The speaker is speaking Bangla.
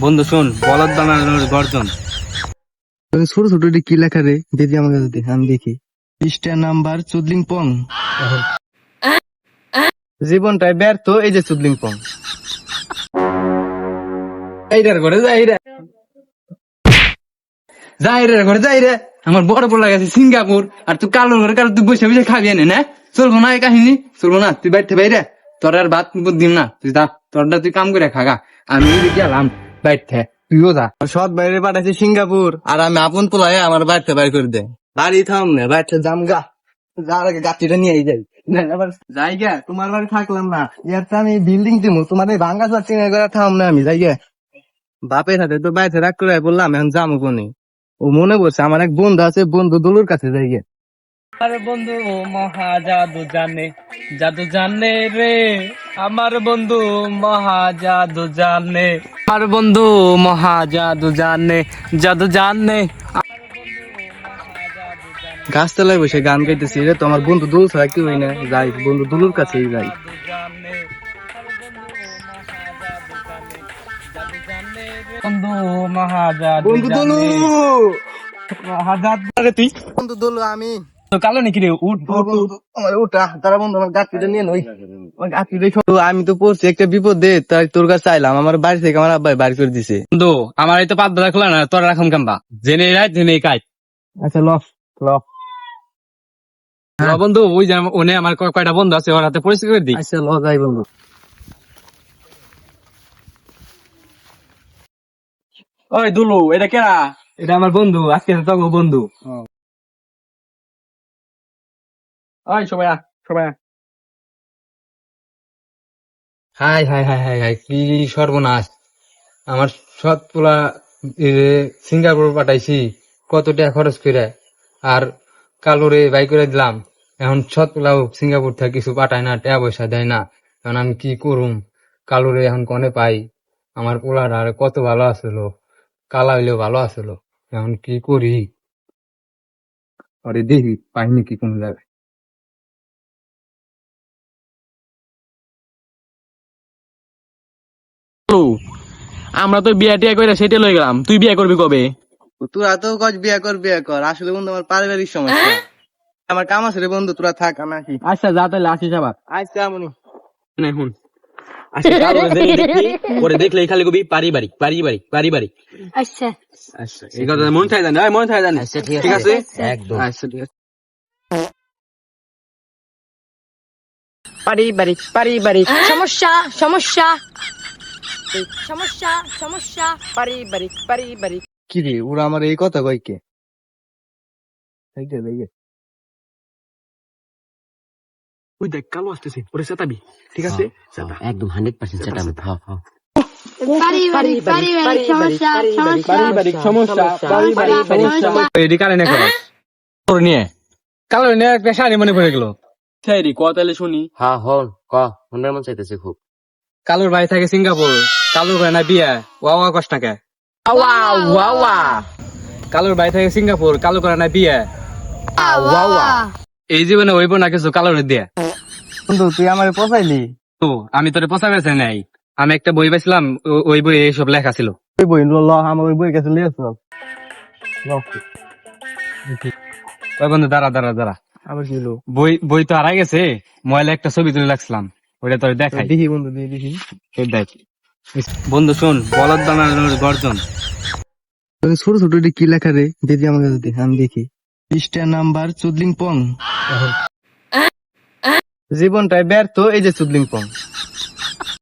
বন্ধু, শোন, বলদ বানানোর গর্জন। ছোট ছোট কি লেখা রে? দিদি আমাকে যদি আমি দেখি। পৃষ্ঠা নাম্বার চুদলিং পং জীবনটাই ব্যর্থ, এই যে চুদলিং পং এইটার ঘরে যাই রে যাই রে ঘরে যাই রে আমার বড় বড় গেছে সিঙ্গাপুর, আর তুই কালো ঘরে কালো, তুই বসে বসে খাবি এনে, না? চলবো না এই কাহিনী? চলবো না, তুই বাইরে বাইরে। তোর আর ভাত দিম না, তুই দা তোরটা তুই কাম করে খাগা আমি গেলাম। বাইরে তুইও যা। সৎ বাইরে পাঠাইছে সিঙ্গাপুর আর আমি আপন পোলায় আমার বাড়িতে বাইর করে দে। বাড়ি থাম না বাড়িতে জাম গা। যার আগে গাছিটা নিয়ে যাই। না, আবার যাই গা তোমার বাড়ি থাকলাম না। ইয়ার তো আমি বিল্ডিং দিব তোমার এই ভাঙ্গা চাচ্ছি না করে থাম না আমি যাই গা। বাপের হাতে তো বাইরে রাগ করে বললাম এখন যামু কোনে? ও মনে করছে আমার এক বন্ধু আছে বন্ধু দলুর কাছে যাই গে। আমার বন্ধু মহা জাদু জানে জাদু জানে রে। আমার বন্ধু মহা জাদু জানে। আমার বন্ধু মহা জাদু জানে জাদু জানে গাছতলায় বসে গান গাইতেছি রে তো আমার বন্ধু দোল ছাড়া কেউ না যাই বন্ধু দলুর কাছেই যাই। বন্ধু মহা জাদু বন্ধু দলু! মহাজাদু তুই? বন্ধু দলু আমি। তো কালো নাকি রে? উঠ আমার ওটা তারা বন্ধু আমার গাছটা নিয়ে নই আমার গাছটা তো আমি তো পড়ছি একটা বিপদ তাই তোর কাছে চাইলাম আমার বাড়ি থেকে আমার আব্বাই বাড়ি করে দিছে। বন্ধু আমার এই তো পাত দাদা খোলা না তোর রাখুন কাম্বা জেনে রাত জেনে কাজ। আচ্ছা ল ল। ল বন্ধু ওই যে আমার- ওনে আমার কয়- কয়টা বন্ধু আছে ওর হাতে পরিচয় করে দিই। আচ্ছা ল যাই বন্ধু। ওই দুলু এটা কেরা? এটা আমার বন্ধু আজকে তো বন্ধু। আ, সবাই আ। Hi hi hi hi hi কি সর্বনাশ আমার পোলা এ, সিঙ্গাপুর পাঠাইছি কত টাকা খরচ করে আর কালোরে বাই করে দিলাম এখন পোলাও সিঙ্গাপুর থেকে কিছু পাঠায় না টাকা পয়সা দেয় না এখন আমি কি করুম কালোরে এখন কনে পাই আমার পোলার আর কত ভালো আসলো কালা হইলেও ভালো আসলো এখন কি করি আরে দেখি পাইনি কি কোন জায়গায় আমরা তো বিয়া টিয়া করে সেটা লই গেলাম। তুই বিয়া করবি কবে? তোরা তো কজ বিয়া কর বিয়া কর। আসলে বন্ধু আমার পারিবারিক সমস্যা। আমার কাম আছে রে বন্ধু তোরা থাক আমি আসি। আচ্ছা যা তাহলে আসিস আবার। আচ্ছা আমনি। না এখন আচ্ছা কালো দেখি দেখি। ওরে দেখলেই খালি কবি পারিবারিক পারিবারিক পারিবারিক। আচ্ছা। আচ্ছা এই কথা মন থাকে জানি মন থাকে জানি ঠিক আছে। একদম। আচ্ছা ঠিক আছে। পারিবারিক পারিবারিক সমস্যা সমস্যা। সমস্যা সমস্যা পারিবারিক পারিবারিক কি রে ওরা আমার এই কথা কয় কে। ওই দেখ কালো আসতেছে ওরে সেতাবি ঠিক আছে একদম হান্ড্রেড পার্সেন্ট হ্যাঁ হ্যাঁ পারিবারিক পারিবারিক সমস্যা পারিবারিক এডি করো তোর নিয়ে কালো নিয়ে একটা শাড়ি মনে পড়ে গেল তাহলে শুনি হ্যাঁ হন ক মনের মন চাইতেছে খুব কালোর ভাই থাকে সিঙ্গাপুর। কালুর ভাই না বিয়া। ওয়া ওয়া কষ্ট ওয়া ওয়া ভাই থাকে সিঙ্গাপুর। কালো করে না বিয়া। ওয়া ওয়া এই জীবনে হইব না কিছু কালোর দিয়া। বন্ধু তুই আমার পচাইলি? তো আমি তোরে পচা বেছে নাই। আমি একটা বই পাইছিলাম ওই বই এইসব লেখা ছিল। ওই বই ল ল, আমার ওই বই কাছে লিয়ে চল ওই বন্ধু দাঁড়া দাঁড়া দাঁড়া। আবার কি বই বই তো হারাই গেছে। মোবাইলে একটা ছবি তুলে রাখছিলাম। ওইটা তোর দেখাই। দেখি বন্ধু দেখি দেখি। এই দেখ। বন্ধু শোন বলদ বানানোর গর্জন। ছোট ছোট এটা কি লেখা রে? দিদি আমাকে যদি আমি দেখি। পৃষ্ঠা নাম্বার চুদলিং পং। জীবনটাই ব্যর্থ এই যে চুদলিং পং।